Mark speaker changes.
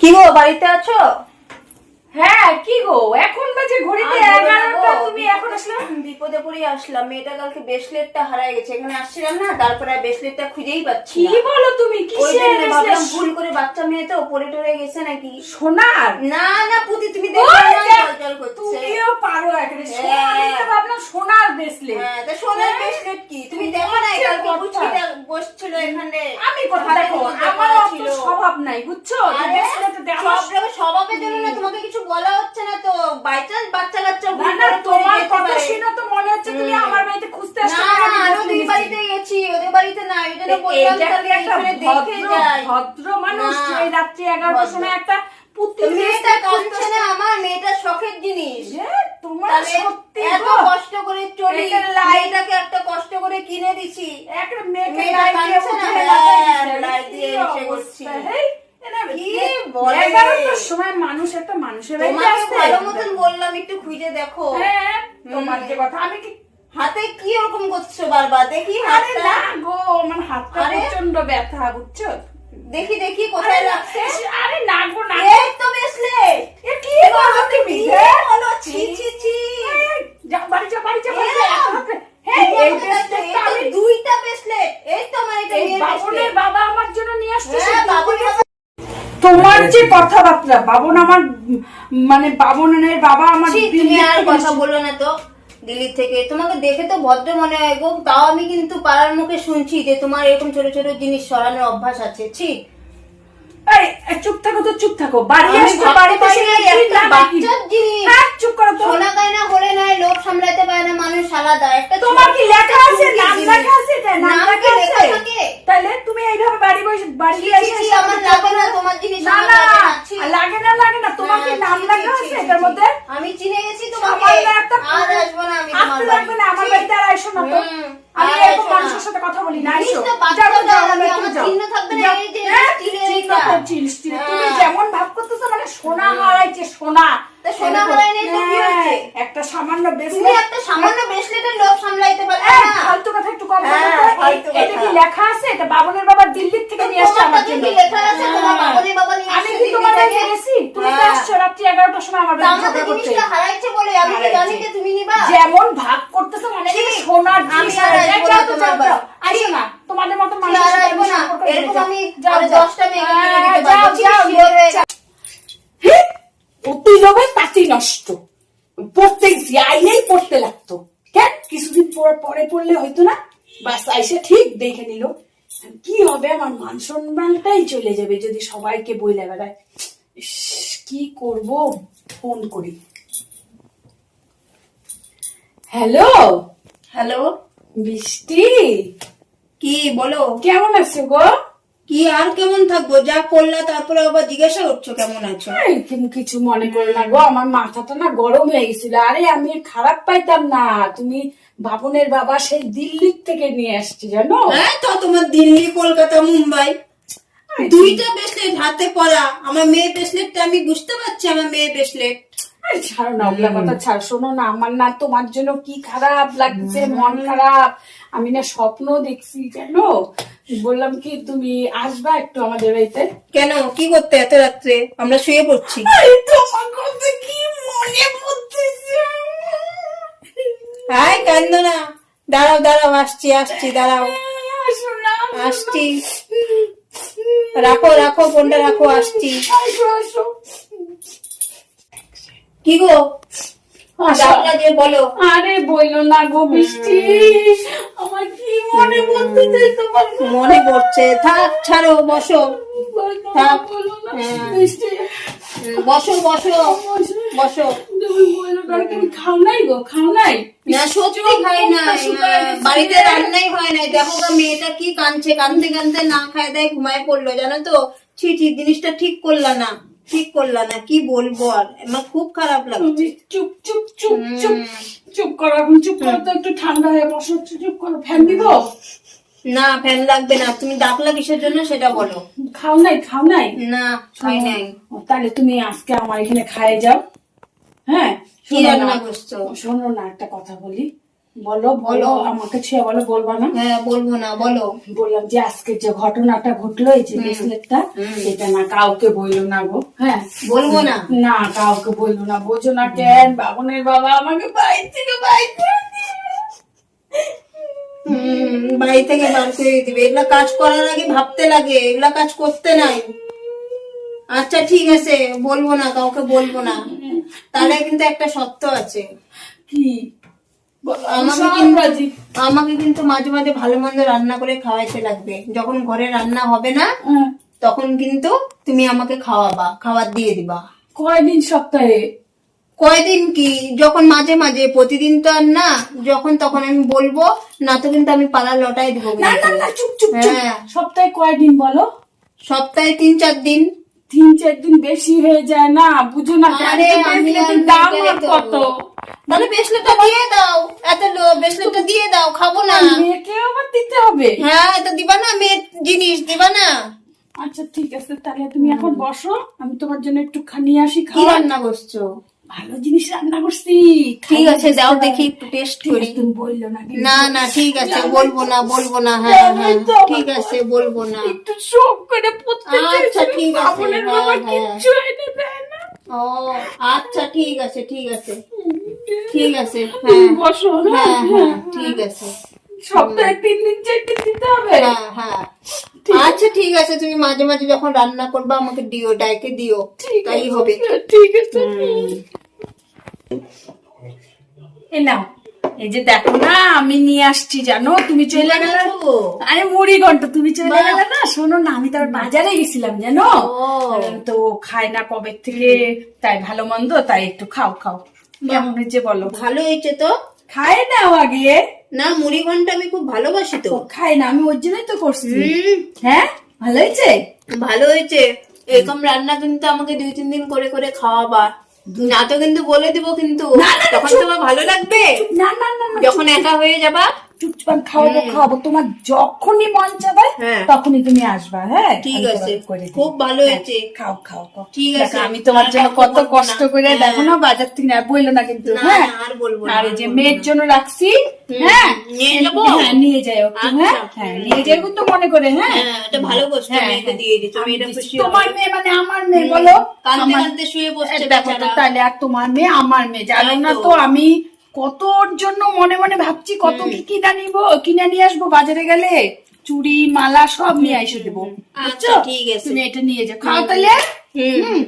Speaker 1: কি গো বাড়িতে আছো?
Speaker 2: হ্যাঁ কি গো? এখন বাজে ঘড়িতে এগারোটা তুমি এখন আসলে?
Speaker 1: বিপদে পড়ে আসলাম মেয়েটা কালকে ব্রেসলেটটা হারায় গেছে এখানে আসছিলাম না তারপরে ব্রেসলেটটা খুঁজেই পাচ্ছি
Speaker 2: কি বলো তুমি
Speaker 1: ওই
Speaker 2: কিসের
Speaker 1: জন্য ভুল করে বাচ্চা মেয়ে তো পড়ে টরে গেছে নাকি?
Speaker 2: সোনার?
Speaker 1: না না পুতি তুমি দেখো
Speaker 2: তুমিও পারো সোনার
Speaker 1: হ্যাঁ।
Speaker 2: ভাবলাম সোনার ব্রেসলেট।
Speaker 1: হ্যাঁ তা সোনার ব্রেসলেট কি? তুমি দেখো না কালকে। পুচকিটা বসছিল এখানে।
Speaker 2: আমি কথা দেখো আমার
Speaker 1: পারা
Speaker 2: অত
Speaker 1: ছিল।
Speaker 2: স্বভাব নাই বুঝছ?
Speaker 1: স্বভাবের জন্য না তোমাকে কিছু বলা হচ্ছে না তো। বাই চান্স বাচ্চা কাচ্চা
Speaker 2: না তোমার কথা শুনে তো মনে হচ্ছে তুমি আমার বাড়িতে খুঁজতে আসছো
Speaker 1: না
Speaker 2: আমি আরও
Speaker 1: বাড়িতে গেছি ওদের বাড়িতে না ওই জন্য বললাম তাহলে এখানে দেখে যাই।
Speaker 2: ভদ্র মানুষ এই রাত্রি এগারোটার
Speaker 1: ভদ্র।
Speaker 2: সময় একটা
Speaker 1: মেয়েটা কাঁদছে না আমার মেয়েটার শখের জিনিস।
Speaker 2: তোমার সত্যি
Speaker 1: এত কষ্ট করে চলি লাইটাকে একটা কষ্ট করে কিনে দিছি।
Speaker 2: একটা মেয়েকে
Speaker 1: মেয়েটা
Speaker 2: উঠে লাগাই দিছে।
Speaker 1: লাই দিয়ে
Speaker 2: কি
Speaker 1: এসে
Speaker 2: অবস্থা,
Speaker 1: করছি।
Speaker 2: হেই, এরা
Speaker 1: কি
Speaker 2: এ-
Speaker 1: বলে?
Speaker 2: সময় মানুষ একটা মানুষের
Speaker 1: তোমাকে ভালো মতন বললাম একটু খুঁজে দেখো।
Speaker 2: হ্যাঁ তোমার যে কথা আমি কি
Speaker 1: হাতে কি ওরকম করছ বারবার? দেখি
Speaker 2: আরে না গো আমার হাতটা প্রচণ্ড ব্যথা বুঝছ?
Speaker 1: দেখি দেখি কোথায় লাগছে।
Speaker 2: আরে না গো না
Speaker 1: এই তো ব্রেসলেট
Speaker 2: এ কি বলো তুমি?
Speaker 1: বলো? ছি ছি ছি
Speaker 2: যাও বাড়ি যাও বাড়ি যাও বাড়ি হ্যাঁ এই
Speaker 1: তো
Speaker 2: আমি
Speaker 1: দুইটা ব্রেসলেট এই তো আমার এটা
Speaker 2: বাবনের বাবা আমার জন্য নিয়ে আসছে
Speaker 1: হ্যাঁ বাবা
Speaker 2: তোমার যে কথাবার্তা বাবন আমার মানে বাবনের বাবা আমার
Speaker 1: তুমি আর কথা। বলল না তো দিল্লি থেকে। তোমাকে দেখে তো ভদ্র মনে হয় গো তাও আমি কিন্তু পাড়ার মুখে শুনছি যে তোমার এরকম ছোট ছোট জিনিস সরানোর অভ্যাস আছে। ছি।
Speaker 2: চুপ থাকো তো চুপ থাকো। বাড়ি বাড়িতে নাকি?
Speaker 1: বাচ্চার জিনিস।
Speaker 2: হ্যাঁ, চুপ করো তো।
Speaker 1: সোনা গয়না হলে সামলাতে পারে না মানুষ আলাদা। একটা
Speaker 2: তোমার কি লেখা আছে? নাম লেখা আছে? নাম
Speaker 1: নাম
Speaker 2: লেখা
Speaker 1: থাকে?
Speaker 2: তাহলে তুমি এইভাবে বাড়ি বসে বাড়ি
Speaker 1: ছি,
Speaker 2: এসে
Speaker 1: ছি,
Speaker 2: এসে
Speaker 1: আমার
Speaker 2: আমাকে
Speaker 1: লাগে না তোমার জিনিস
Speaker 2: না
Speaker 1: আমার
Speaker 2: না
Speaker 1: লাগে না, ছি।
Speaker 2: লাগে না লাগে না তোমার কি
Speaker 1: হ্যাঁ,
Speaker 2: নাম
Speaker 1: ছি,
Speaker 2: লেখা
Speaker 1: ছি,
Speaker 2: আছে
Speaker 1: ছি,
Speaker 2: এটার
Speaker 1: ছি।
Speaker 2: মধ্যে
Speaker 1: আমি চিনে গেছি তোমাকে
Speaker 2: সামান্য একটা
Speaker 1: আর আসব না আমি তোমার
Speaker 2: আসতে
Speaker 1: বাড়ি
Speaker 2: লাগবে না আমার
Speaker 1: ছি।
Speaker 2: বাড়িতে আর আইসো না তো
Speaker 1: হুম,
Speaker 2: আমি
Speaker 1: আর
Speaker 2: এরকম
Speaker 1: আইসো না।
Speaker 2: মানুষের সাথে কথা বলি না আইসো
Speaker 1: জিনিসটা বাচ্চা
Speaker 2: যাও, যাও,
Speaker 1: দাও,
Speaker 2: আমার
Speaker 1: আমি
Speaker 2: একটু
Speaker 1: আমার
Speaker 2: যাও।
Speaker 1: চিহ্ন থাকবে না,
Speaker 2: যাও।
Speaker 1: এই যে
Speaker 2: হ্যাঁ,
Speaker 1: স্টিলের
Speaker 2: চিহ্ন
Speaker 1: এইটা।
Speaker 2: তো, চিল, স্টিল। তুমি
Speaker 1: হ্যাঁ।
Speaker 2: যেমন ভাব করতেছো মানে সোনা হারাইছে সোনা।
Speaker 1: সোনা
Speaker 2: এরকম।
Speaker 1: হারায় তো কি
Speaker 2: একটা সামান্য ব্রেসলেট
Speaker 1: একটা সামান্য ব্রেসলেটের লোক সামলাইতে পারবে না।
Speaker 2: ফালতু কথা একটু কম বলো তো। এই-
Speaker 1: ফালতু
Speaker 2: এটা কি লেখা আছে এটা বাবনের বাবা দিল্লির থেকে নিয়ে আসছে আমার জন্য।
Speaker 1: লেখা আছে? তোমার
Speaker 2: হ্যাঁ।
Speaker 1: বাবা নিয়ে
Speaker 2: আমি কি তোমার
Speaker 1: দিল্লি
Speaker 2: গেছি? তুমি তো
Speaker 1: হ্যাঁ।
Speaker 2: আসছো রাত্রি এগারোটার সময় আমার
Speaker 1: তা
Speaker 2: ঝগড়া করতে।
Speaker 1: হারাইছে বলে আমি কি জানি যে তুমি নিবা?
Speaker 2: যেমন ভাগ করতেছে মানে সোনার
Speaker 1: আমি আর
Speaker 2: তো,
Speaker 1: তোমার বাড়ি।
Speaker 2: যাও। আইসো না তোমাদের মতো
Speaker 1: কি
Speaker 2: মানুষের
Speaker 1: আর
Speaker 2: সাথে
Speaker 1: আসব
Speaker 2: আমি
Speaker 1: না?
Speaker 2: সম্পর্ক রেখে
Speaker 1: এরকম আমি
Speaker 2: যাও,
Speaker 1: আরও
Speaker 2: যাও।
Speaker 1: দশটা মেয়েকে কিনে দিতে পারব।
Speaker 2: যাও, যাও। অতি লোভে তাঁতি নষ্ট। পড়তে গেছি আইনেই পড়তে লাগতো। কেন কিছুদিন পরে পরে পড়লে হয়তো না? বাস আইসে ঠিক দেখে নিল। কি হবে আমার মান সম্মানটাই চলে যাবে যদি সবাইকে বইলে বেড়ায়। ইস, কি করব? ফোন করি। হ্যালো?
Speaker 1: হ্যালো?
Speaker 2: বৃষ্টি
Speaker 1: কি বলো?
Speaker 2: কেমন আছো গো?
Speaker 1: কি আর কেমন থাকব? যা করলা তারপরে আবার জিজ্ঞাসা করছ কেমন আছো?
Speaker 2: কিছু মনে করো না গো আমার মাথাটা না গরম হয়ে গেছিল। আরে আমি খারাপ পাইতাম না। তুমি বাবনের বাবা সেই দিল্লির থেকে নিয়ে আসছি জানো?
Speaker 1: হ্যাঁ তো তোমার দিল্লি কলকাতা মুম্বাই। দুইটা ব্রেসলেট হাতে পরা। আমার মেয়ে ব্রেসলেটটা আমি বুঝতে পারছি আমার মেয়ে ব্রেসলেট
Speaker 2: আরে ছাড়ো না ওগুলা কথা ছাড়ো শোনো না আমার না তোমার জন্য কি খারাপ লাগছে মন খারাপ। আমি না স্বপ্ন দেখছি জানো বললাম কি তুমি আসবা একটু আমাদের বাড়িতে।
Speaker 1: কেন? কি করতে এত রাত্রে? আমরা শুয়ে পড়ছি।
Speaker 2: তোমার কথা কি মনে পড়তেছে
Speaker 1: কান্দ না। দাঁড়াও দাঁড়াও আসছি আসছি দাঁড়াও।
Speaker 2: আসো
Speaker 1: আসছি। রাখো রাখো ফোনটা রাখো আসছি।
Speaker 2: আসো আসো।
Speaker 1: কি গো। বলো।
Speaker 2: আরে বইলো না গো বৃষ্টি আমার কি মনে পড়তেছে তোমার
Speaker 1: মনে পড়ছে। থাক ছাড়ো বসো। থাক। হ্যাঁ। বসো বসো। বসো।
Speaker 2: খাও নাই গো খাও নাই?
Speaker 1: না সত্যি খাই না
Speaker 2: গেছে।
Speaker 1: বাড়িতে রান্নাই হয় নাই। দেখো মেয়েটা কি কাঁদছে কাঁদতে কাঁদতে না খায় দেয় ঘুমায় পড়ল জানো তো? ছি ছি জিনিসটা ঠিক করলা না। ঠিক করলা না কি বলব আর? আমার খুব খারাপ লাগছে।
Speaker 2: চুপ চুপ চুপ চুপ চুপ করো এখন চুপ করো তো একটু ঠান্ডা হয়ে বসো চুপ করো। ফ্যান দিব?
Speaker 1: না ফ্যান লাগবে না। তুমি ডাকলা কিসের জন্য সেটা বলো।
Speaker 2: খাও নাই খাও নাই?
Speaker 1: না খাই নাই।
Speaker 2: তাহলে তুমি আজকে আমার এখানে খায়ে যাও। হ্যাঁ? শোনো না একটা কথা বলি। বলো বলো আমাকে ছুঁয়ে বলো বলবা না?
Speaker 1: হ্যাঁ বলব না বলো।
Speaker 2: বললাম যে আজকে যে ঘটনাটা ঘটলো এই যে ব্রেসলেটটা এটা না কাউকে বইলো না গো। হ্যাঁ
Speaker 1: বলব না।
Speaker 2: না কাউকে বলল না। বোঝো না কেন বাবনের বাবা আমাকে বাইর থেকে বাইর
Speaker 1: বাড়ি থেকে বার করে দিবে। এগুলা কাজ করার আগে ভাবতে লাগে এগুলা কাজ করতে নাই। আচ্ছা ঠিক আছে বলব না কাউকে বলব না। তাহলে কিন্তু একটা সত্য আছে।
Speaker 2: কি?
Speaker 1: আমাকে কিন্তু আমাকে কিন্তু মাঝে মাঝে ভালো মন্দ রান্না করে খাওয়াইতে লাগবে। যখন ঘরে রান্না হবে না তখন কিন্তু তুমি আমাকে খাওয়াবা খাবার দিয়ে দিবা।
Speaker 2: কয়দিন সপ্তাহে?
Speaker 1: কয়দিন কি? যখন মাঝে মাঝে প্রতিদিন তো আর না যখন তখন আমি বলব না তো কিন্তু আমি পালা লটাই দিব
Speaker 2: না না না চুপ চুপ চুপ।
Speaker 1: হ্যাঁ।
Speaker 2: সপ্তাহে কয়দিন বলো?
Speaker 1: সপ্তাহে তিন চার দিন।
Speaker 2: তিন চার দিন বেশি হয়ে যায় না বুঝো না।
Speaker 1: আরে আমি
Speaker 2: দাম। কত?
Speaker 1: তাহলে ব্রেসলেটটা দিয়ে দাও। এত লো ব্রেসলেটটা দিয়ে দাও খাব না।
Speaker 2: মেয়েকে আবার দিতে হবে?
Speaker 1: হ্যাঁ এটা দিবা না মেয়ের জিনিস দিবা না।
Speaker 2: আচ্ছা ঠিক আছে তাহলে তুমি এখন বসো আমি তোমার জন্য একটু খানি আসি খাওয়া
Speaker 1: রান্না করছ?
Speaker 2: ভালো জিনিস রান্না করছি।
Speaker 1: ঠিক আছে দাও দেখি একটু টেস্ট করি।
Speaker 2: তুমি বলল না
Speaker 1: না না ঠিক আছে বলব না বলব না হ্যাঁ হ্যাঁ ঠিক আছে বলব না।
Speaker 2: একটু শোক করে পড়তে
Speaker 1: আচ্ছা, ঠিক আছে, হ্যাঁ,
Speaker 2: বাবা
Speaker 1: হ্যাঁ।
Speaker 2: কিচ্ছু এনে দেয় না।
Speaker 1: ও আচ্ছা ঠিক আছে ঠিক আছে। ঠিক আছে
Speaker 2: তুমি
Speaker 1: হ্যাঁ।
Speaker 2: বসো
Speaker 1: হ্যাঁ হ্যাঁ ঠিক আছে।
Speaker 2: সপ্তাহে তিন দিন চার দিন দিতে হবে?
Speaker 1: হ্যাঁ হ্যাঁ। আচ্ছা ঠিক আছে তুমি মাঝে মাঝে যখন রান্না করবে আমাকে দিও ডাইকে দিও। তাই হবে।
Speaker 2: ঠিক আছে। নাও। এই যে দেখো না আমি নিয়ে আসছি জানো? তুমি চলে গেলে আরে মুড়ি ঘন্ট তুমি চলে গেলে না? শোনো না আমি তো আবার বাজারে গেছিলাম জানো? তো খায় না কবে থেকে তাই ভালো মন্দ তাই একটু খাও খাও। কেমন হয়েছে বলো?
Speaker 1: ভালো হয়েছে তো।
Speaker 2: খায় নাও আগে?
Speaker 1: না মুড়ি ঘণ্টা আমি খুব ভালোবাসি তো।
Speaker 2: খায় না আমি ওর জন্যই তো করছি। হ্যাঁ? ভালো হয়েছে?
Speaker 1: ভালো হয়েছে। এরকম রান্না কিন্তু আমাকে দুই তিন দিন করে করে খাওয়াবা। না তো কিন্তু বলে দিব কিন্তু। তখন। তোমার ভালো লাগবে?
Speaker 2: না না না
Speaker 1: যখন একা হয়ে যাবা?
Speaker 2: চুপচাপ খাওয়াবো খাওয়াবো তোমার যখনই মন চাবে
Speaker 1: হ্যাঁ।
Speaker 2: তখনই তুমি আসবা হ্যাঁ
Speaker 1: ঠিক আছে। খুব ভালো হয়েছে
Speaker 2: খাও খাও খাও
Speaker 1: ঠিক আছে।
Speaker 2: আমি তোমার জন্য কত কষ্ট করে
Speaker 1: হ্যাঁ।
Speaker 2: দেখো না বাজার থেকে না বলল না কিন্তু হ্যাঁ
Speaker 1: আর বলব না,
Speaker 2: আর যে মেয়ের জন্য রাখছি হ্যাঁ
Speaker 1: নিয়ে যাব?
Speaker 2: হ্যাঁ নিয়ে যাও হ্যাঁ
Speaker 1: আচ্ছা।
Speaker 2: হ্যাঁ নিয়ে যাও কিন্তু মনে করে হ্যাঁ
Speaker 1: হ্যাঁ এটা ভালো বস্তু
Speaker 2: হ্যাঁ,
Speaker 1: মেয়েকে
Speaker 2: হ্যাঁ।
Speaker 1: দিয়ে দিচ্ছ
Speaker 2: আমি
Speaker 1: মেয়েটা খুশি
Speaker 2: তোমার মেয়ে মানে আমার মেয়ে বলো
Speaker 1: শুয়ে বসছে
Speaker 2: দেখো তাহলে আর তোমার মেয়ে আমার মেয়ে জানো না
Speaker 1: তো।
Speaker 2: তো আমি কত ওর জন্য মনে মনে ভাবছি কত কি কিনা নিব কিনে নিয়ে আসব বাজারে গেলে চুড়ি মালা সব নিয়ে এসে দেবো।
Speaker 1: আচ্ছা,
Speaker 2: বুঝছ?
Speaker 1: ঠিক আছে।
Speaker 2: তুমি এটা নিয়ে যাও। খাও তাহলে।
Speaker 1: হুম।